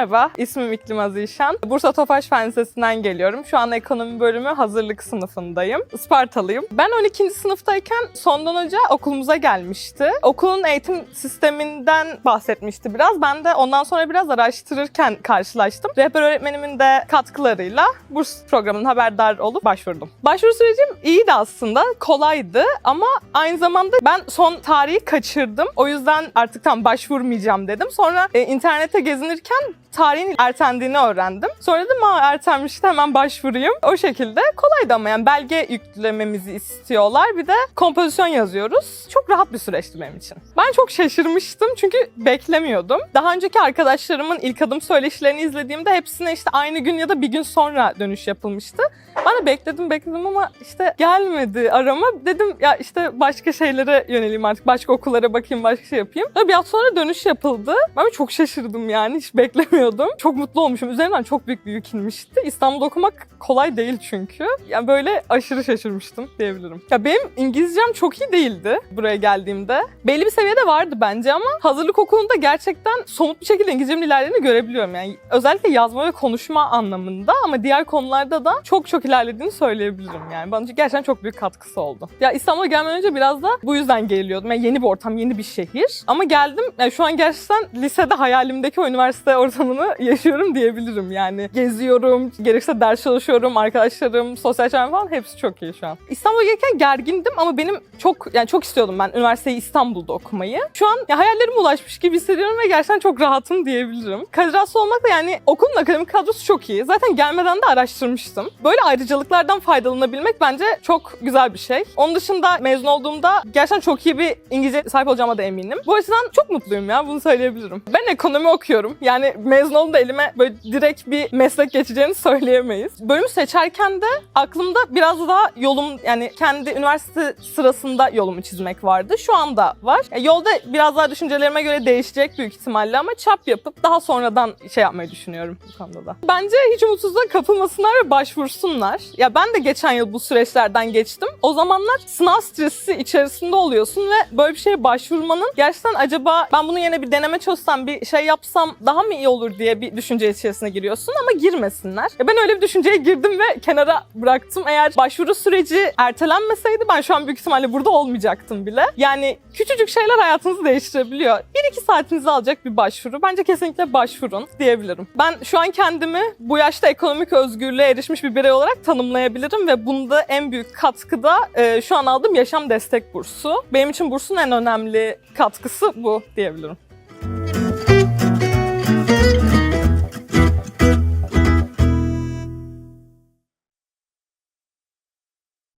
Merhaba, ismim İklim Azişan. Bursa Tofaş Fen Lisesi'nden geliyorum. Şu an ekonomi bölümü hazırlık sınıfındayım. Ispartalıyım. Ben 12. sınıftayken sondan hoca okulumuza gelmişti. Okulun eğitim sisteminden bahsetmişti biraz. Ben de ondan sonra biraz araştırırken karşılaştım. Rehber öğretmenimin de katkılarıyla burs programının haberdar olup başvurdum. Başvuru sürecim iyiydi aslında, kolaydı ama aynı zamanda ben son tarihi kaçırdım. O yüzden artık tam başvurmayacağım dedim. Sonra e, internete gezinirken tarihin ertendiğini öğrendim. Sonra dedim aa ertenmiş de hemen başvurayım. O şekilde kolaydı ama yani belge yüklememizi istiyorlar. Bir de kompozisyon yazıyoruz. Çok rahat bir süreçti benim için. Ben çok şaşırmıştım çünkü beklemiyordum. Daha önceki arkadaşlarımın ilk adım söyleşilerini izlediğimde hepsine işte aynı gün ya da bir gün sonra dönüş yapılmıştı. Ben de bekledim bekledim ama işte gelmedi arama. Dedim ya işte başka şeylere yöneleyim artık. Başka okullara bakayım, başka şey yapayım. Sonra bir hafta sonra dönüş yapıldı. Ben çok şaşırdım yani. Hiç beklemiyordum. Çok mutlu olmuşum. Üzerimden çok büyük bir yük inmişti. İstanbul'da okumak kolay değil çünkü. Yani böyle aşırı şaşırmıştım diyebilirim. Ya benim İngilizcem çok iyi değildi buraya geldiğimde. Belli bir seviyede vardı bence ama hazırlık okulunda gerçekten somut bir şekilde İngilizcemin ilerlediğini görebiliyorum. Yani özellikle yazma ve konuşma anlamında ama diğer konularda da çok çok ilerlediğini söyleyebilirim yani. Bana gerçekten çok büyük katkısı oldu. Ya İstanbul'a gelmeden önce biraz da bu yüzden geliyordum. Yani yeni bir ortam, yeni bir şehir. Ama geldim, yani şu an gerçekten lisede hayalimdeki o üniversite ortamını yaşıyorum diyebilirim. Yani geziyorum, gerekirse ders çalışıyorum, arkadaşlarım, sosyal çevrem falan hepsi çok iyi şu an. İstanbul'a gelirken gergindim ama benim çok yani çok istiyordum ben üniversiteyi İstanbul'da okumayı. Şu an ya hayallerime ulaşmış gibi hissediyorum ve gerçekten çok rahatım diyebilirim. Kadir Has olmak da yani okulun akademik kadrosu çok iyi. Zaten gelmeden de araştırmıştım. Böyle ayrıcalıklardan faydalanabilmek bence çok güzel bir şey. Onun dışında mezun olduğumda gerçekten çok iyi bir İngilizce sahip olacağıma da eminim. Bu açıdan çok mutluyum ya bunu söyleyebilirim. Ben ekonomi okuyorum. Yani mezun olduğumda elime böyle direkt bir meslek geçeceğini söyleyemeyiz. Bölümü seçerken de aklımda biraz daha yolum yani kendi üniversite sırasında yolumu çizmek vardı. Şu anda var. Ya yolda biraz daha düşüncelerime göre değişecek büyük ihtimalle ama çap yapıp daha sonradan şey yapmayı düşünüyorum bu konuda da. Bence hiç umutsuzluğa kapılmasınlar ve başvursunlar. Ya ben de geçen yıl bu süreçlerden geçtim. O zamanlar sınav stresi içerisinde oluyorsun ve böyle bir şeye başvurmanın gerçekten acaba ben bunu yine bir deneme çözsem bir şey yapsam daha mı iyi olur diye bir düşünce içerisine giriyorsun ama girmesinler. Ya ben öyle bir düşünceye girdim ve kenara bıraktım. Eğer başvuru süreci ertelenmeseydi ben şu an büyük ihtimalle burada olmayacaktım bile. Yani küçücük şeyler hayatınızı değiştirebiliyor. 1-2 saatinizi alacak bir başvuru. Bence kesinlikle başvurun diyebilirim. Ben şu an kendimi bu yaşta ekonomik özgürlüğe erişmiş bir birey olarak tanımlayabilirim ve bunda en büyük katkı da e, şu an aldığım yaşam destek bursu. Benim için bursun en önemli katkısı bu diyebilirim.